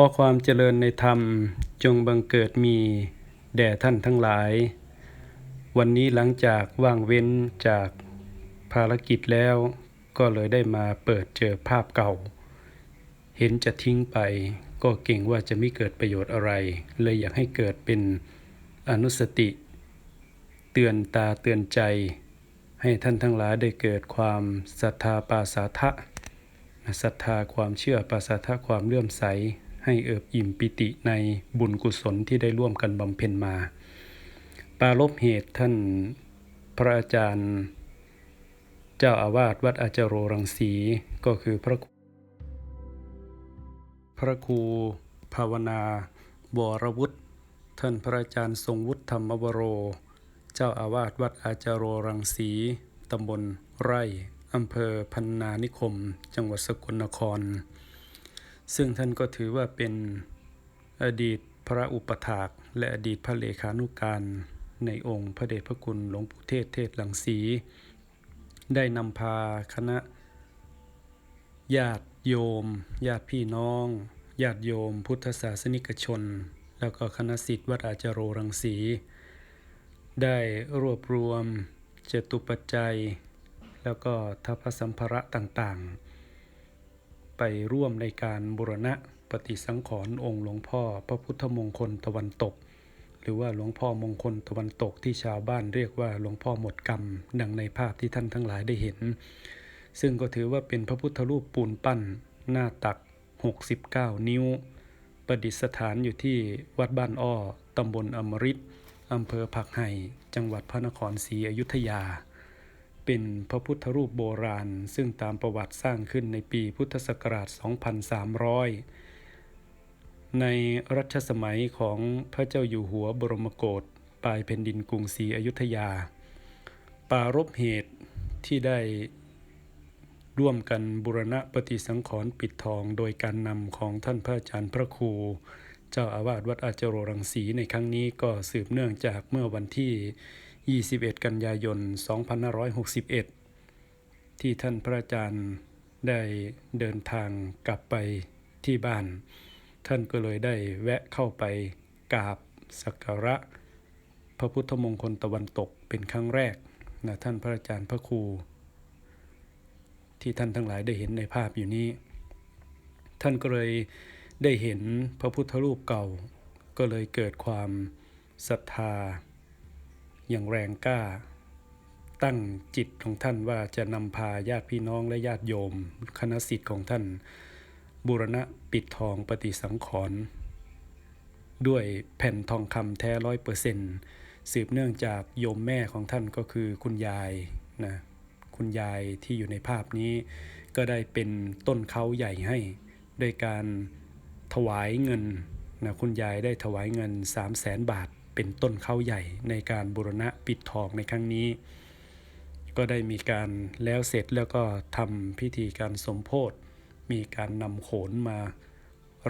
อความเจริญในธรรมจงบังเกิดมีแด่ท่านทั้งหลาย วันนี้หลังจากว่างเว้นจากภารกิจแล้วก็เลยได้มาเปิดเจอภาพเก่า เห็นจะทิ้งไป ก็เก่งว่าจะไม่เกิดประโยชน์อะไร เลยอยากให้เกิดเป็นอนุสติ เตือนตาเตือนใจ ให้ท่านทั้งหลายได้เกิดความศรัทธาปาสาทะศรัทธาความเชื่อปาสาทะความเลื่อมใส ให้เอิบอิ่มปิติในบุญกุศลที่ได้ร่วมกันบำเพ็ญมา ปารบเหตุท่านพระอาจารย์ เจ้าอาวาสวัดอาจารโรรังสีก็คือพระพระครูภาวนาบวรวุฒิท่านพระอาจารย์ทรงวุฒิธรรมวโร เจ้าอาวาสวัดอาจารโรรังสีตำบลไร่อำเภอพันนานิคม จังหวัดสกลนคร ซึ่งท่านก็ถือว่าเป็นอดีตพระอุปถากและอดีตพระเลขานุการในองค์พระเดชพระคุณหลวงปู่เทศเทศหลังสี ได้นำพาคณะ ญาติโยม ญาติพี่น้อง ญาติโยม พุทธศาสนิกชน แล้วก็คณะสิทธิ์วัดอาจารโรรังสี ได้รวบรวมเจตุปัจจัย แล้วก็ทัพพสัมภาระต่างๆ ไปร่วมในการบุรณะปฏิสังขรณ์องค์หลวงพ่อ พระพุทธมงคลตะวันตก หรือว่าหลวงพ่อมงคลตะวันตกที่ชาวบ้านเรียกว่าหลวงพ่อหมดกรรม ดังในภาพที่ท่านทั้งหลายได้เห็น ซึ่งก็ถือว่าเป็นพระพุทธรูปปูนปั้น หน้าตัก 69 นิ้ว ประดิษฐานอยู่ที่วัดบ้านอ้อตำบลอมฤตอำเภอผักไห่จังหวัดพระนครศรีอยุธยา เป็นพระพุทธรูปโบราณ ซึ่งตามประวัติสร้างขึ้นในปีพุทธศักราช 2300 ในรัชสมัยของพระเจ้าอยู่หัวบรมโกศปลายแผ่นดินกรุงศรีอยุธยา ปารบเหตุที่ได้ร่วมกันบุรณะปฏิสังขรณ์ปิดทองโดยการนำของท่านพระอาจารย์พระครู เจ้าอาวาสวัดอาจรโรรังสีในครั้งนี้ก็สืบเนื่องจากเมื่อวันที่ 21 กันยายน 2561 ที่ท่านพระอาจารย์ได้เดินทางกลับไปที่บ้าน ท่านก็เลยได้แวะเข้าไปกราบสักการะ พระพุทธมงคลตะวันตกเป็นครั้งแรกนะท่านพระอาจารย์พระครู ที่ท่านทั้งหลายได้เห็นในภาพอยู่นี้ ท่านก็เลยได้เห็นพระพุทธรูปเก่า ก็เลยเกิดความศรัทธา อย่างแรงกล้า ตั้งจิตของท่านว่าจะนำพาญาติพี่น้องและญาติโยม คณะสิทธิ์ของท่าน บูรณะปิดทองปฏิสังขรณ์ด้วยแผ่นทองคำแท้ร้อยเปอร์เซ็นต์สืบเนื่องจากโยมแม่ของท่านก็คือคุณยายนะคุณยายที่อยู่ในภาพนี้ ก็ได้เป็นต้นเขาใหญ่ให้โดยการถวายเงินนะคุณยายได้ถวายเงิน 3 0 0แสนบาท เป็นต้นเขาใหญ่ในการบูรณะปิดทองในครั้งนี้ ก็ได้มีการแล้วเสร็จแล้วก็ทำพิธีการสมโพธมีการนำโขนมา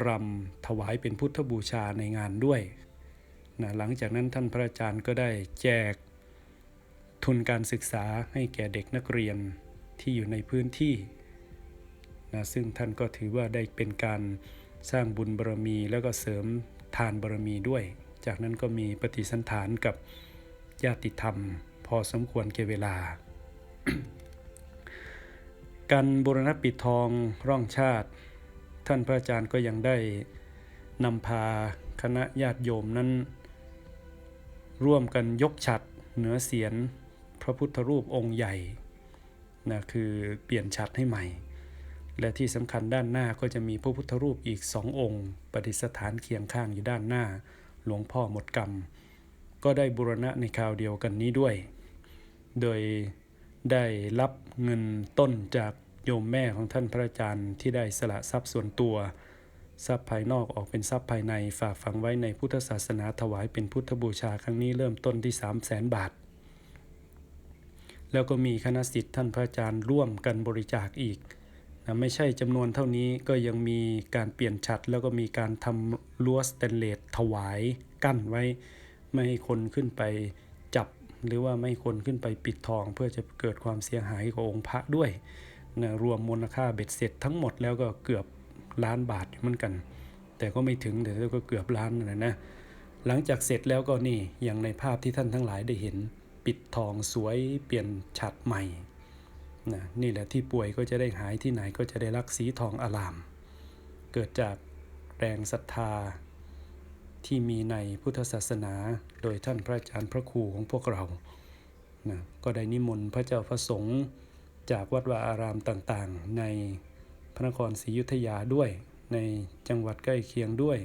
รำถวายเป็นพุทธบูชาในงานด้วยนะหลังจากนั้นท่านพระอาจารย์ก็ได้แจกทุนการศึกษาให้แก่เด็กนักเรียนที่อยู่ในพื้นที่นะซึ่งท่านก็ถือว่าได้เป็นการสร้างบุญบารมีแล้วก็เสริมทานบารมีด้วย จากนั้นก็มีปฏิสันฐานกับญาติธรรม พอสมควรแก่เวลา การบูรณะปิดทองร่องชาติ ท่านพระอาจารย์ก็ยังได้นำพาคณะญาติโยมนั้น ร่วมกันยกฉัดเหนือเสียนพระพุทธรูปองค์ใหญ่นะคือเปลี่ยนฉัดให้ใหม่ และที่สำคัญด้านหน้าก็จะมีพระพุทธรูปอีกสององค์ประดิษฐานเคียงข้างอยู่ด้านหน้า หลวงพ่อหมดกรรม ก็ได้บุรณะในคราวเดียวกันนี้ด้วย โดยได้รับเงินต้นจากโยมแม่ของท่านพระอาจารย์ที่ได้สละทรัพย์ส่วนตัว ทรัพย์ภายนอกออกเป็นทรัพย์ภายในฝากฝังไว้ในพุทธศาสนาถวายเป็นพุทธบูชาครั้งนี้เริ่มต้นที่ 3 0 0แสนบาท แล้วก็มีคณะสิทธิ์ท่านพระอาจารย์ร่วมกันบริจาคอีก นะไม่ใช่จำนวนเท่านี้ก็ยังมีการเปลี่ยนฉัด แล้วก็มีการทำรั้วสแตนเลสถวายกั้นไว้ ไม่ให้คนขึ้นไปจับ หรือว่าไม่ให้คนขึ้นไปปิดทอง เพื่อจะเกิดความเสียหายกับองค์พระด้วยนะรวมมูลค่าเบ็ดเสร็จทั้งหมดแล้วก็เกือบล้านบาทเหมือนกัน แต่ก็ไม่ถึงแต่ก็เกือบล้านนะนะหลังจากเสร็จแล้วก็นี่อย่างในภาพที่ท่านทั้งหลายได้เห็น ปิดทองสวยเปลี่ยนฉากใหม่ นะนี่แหละที่ป่วยก็จะได้หายที่ไหนก็จะได้รักสีทองอลาม เกิดจากแรงศรัทธาที่มีในพุทธศาสนาโดยท่านพระอาจารย์พระครูของพวกเรานะก็ได้นิมนต์พระเจ้าพระสงฆ์จากวัดวาอารามต่างๆ ในพระนครศรีอยุธยาด้วยในจังหวัดใกล้เคียงด้วย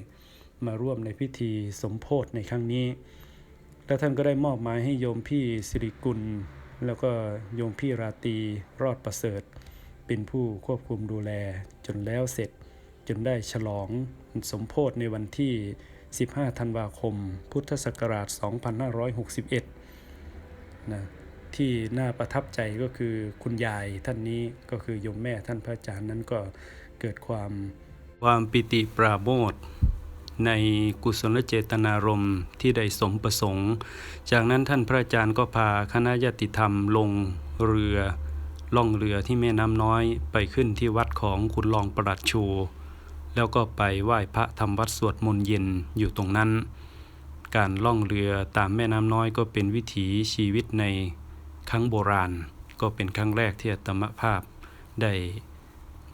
มาร่วมในพิธีสมโพธในครั้งนี้ แล้วท่านก็ได้มอบหมายให้โยมพี่สิริกุล แล้วก็โยมพี่ราตรีรอดประเสริฐ เป็นผู้ควบคุมดูแลจนแล้วเสร็จ จนได้ฉลองสมโพธในวันที่ 15 ธันวาคม พุทธศักราช 2561 นะที่น่าประทับใจก็คือคุณยายท่านนี้ก็คือโยมแม่ท่านพระอาจารย์นั้นก็เกิดความความปิติปราโมทย์ ในกุศลเจตนารมณ์ที่ได้สมประสงค์ จากนั้นท่านพระอาจารย์ก็พาคณะญาติธรรมลงเรือล่องเรือที่แม่น้ำน้อยไปขึ้นที่วัดของคุณรองประหลัดชู แล้วก็ไปไหว้พระทำวัดสวดมนต์เย็นอยู่ตรงนั้น การล่องเรือตามแม่น้ำน้อยก็เป็นวิถีชีวิตในครั้งโบราณ ก็เป็นครั้งแรกที่อาตมภาพได้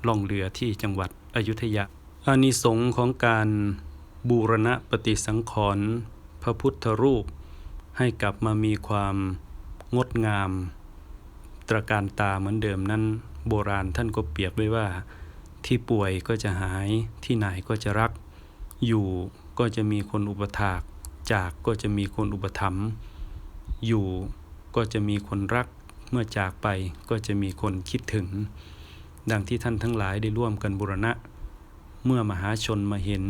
ล่องเรือที่จังหวัดอยุธยาอานิสงส์ของการ บูรณะปฏิสังขรณ์พระพุทธรูป ให้กลับมามีความงดงาม ตระการตาเหมือนเดิมนั้น โบราณท่านก็เปรียบไว้ว่า ที่ป่วยก็จะหายที่ไหนก็จะรัก อยู่ก็จะมีคนอุปถาก จากก็จะมีคนอุปถัมภ์อยู่ก็จะมีคนรักเมื่อจากไปก็จะมีคนคิดถึง ดังที่ท่านทั้งหลายได้ร่วมกันบูรณะ เมื่อมหาชนมาเห็น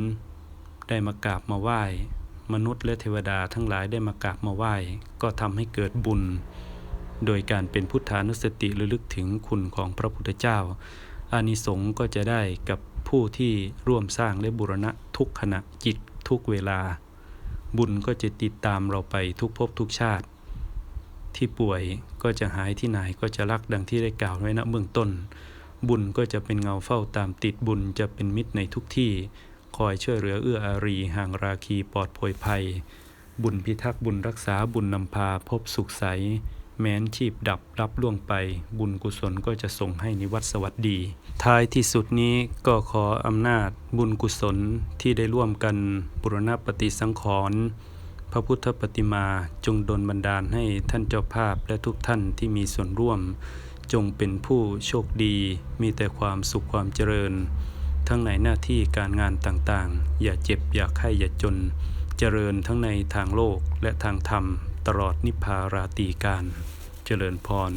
ได้มากราบมาไหว้ มนุษย์และเทวดาทั้งหลายได้มากราบมาไหว้ ก็ทำให้เกิดบุญ โดยการเป็นพุทธานุสติระลึกถึงคุณของพระพุทธเจ้า อานิสงส์ก็จะได้กับผู้ที่ร่วมสร้างและบูรณะทุกขณะจิตทุกเวลา บุญก็จะติดตามเราไปทุกภพทุกชาติ ที่ป่วยก็จะหายที่ไหนก็จะรักดังที่ได้กล่าวไว้ณเบื้องต้น บุญก็จะเป็นเงาเฝ้าตามติดบุญจะเป็นมิตรในทุกที่ คอยช่วยเหลือเอื้ออารีห่างราคีปลอดโผยภัย บุญพิทักษ์บุญรักษาบุญนำพาพบสุขใส แม้นชีพดับรับล่วงไป บุญกุศลก็จะส่งให้นิวัตสวัสดี ท้ายที่สุดนี้ก็ขออำนาจบุญกุศลที่ได้ร่วมกันบุรณปฏิสังขรณ์พระพุทธปฏิมาจงดลบันดาลให้ท่านเจ้าภาพและทุกท่านที่มีส่วนร่วม จงเป็นผู้โชคดี มีแต่ความสุขความเจริญ ทั้งในหน้าที่การงานต่างๆ อย่าเจ็บอย่าไข้อย่าจน เจริญทั้งในทางโลกและทางธรรม ตลอดนิพพาราตีการ เจริญพร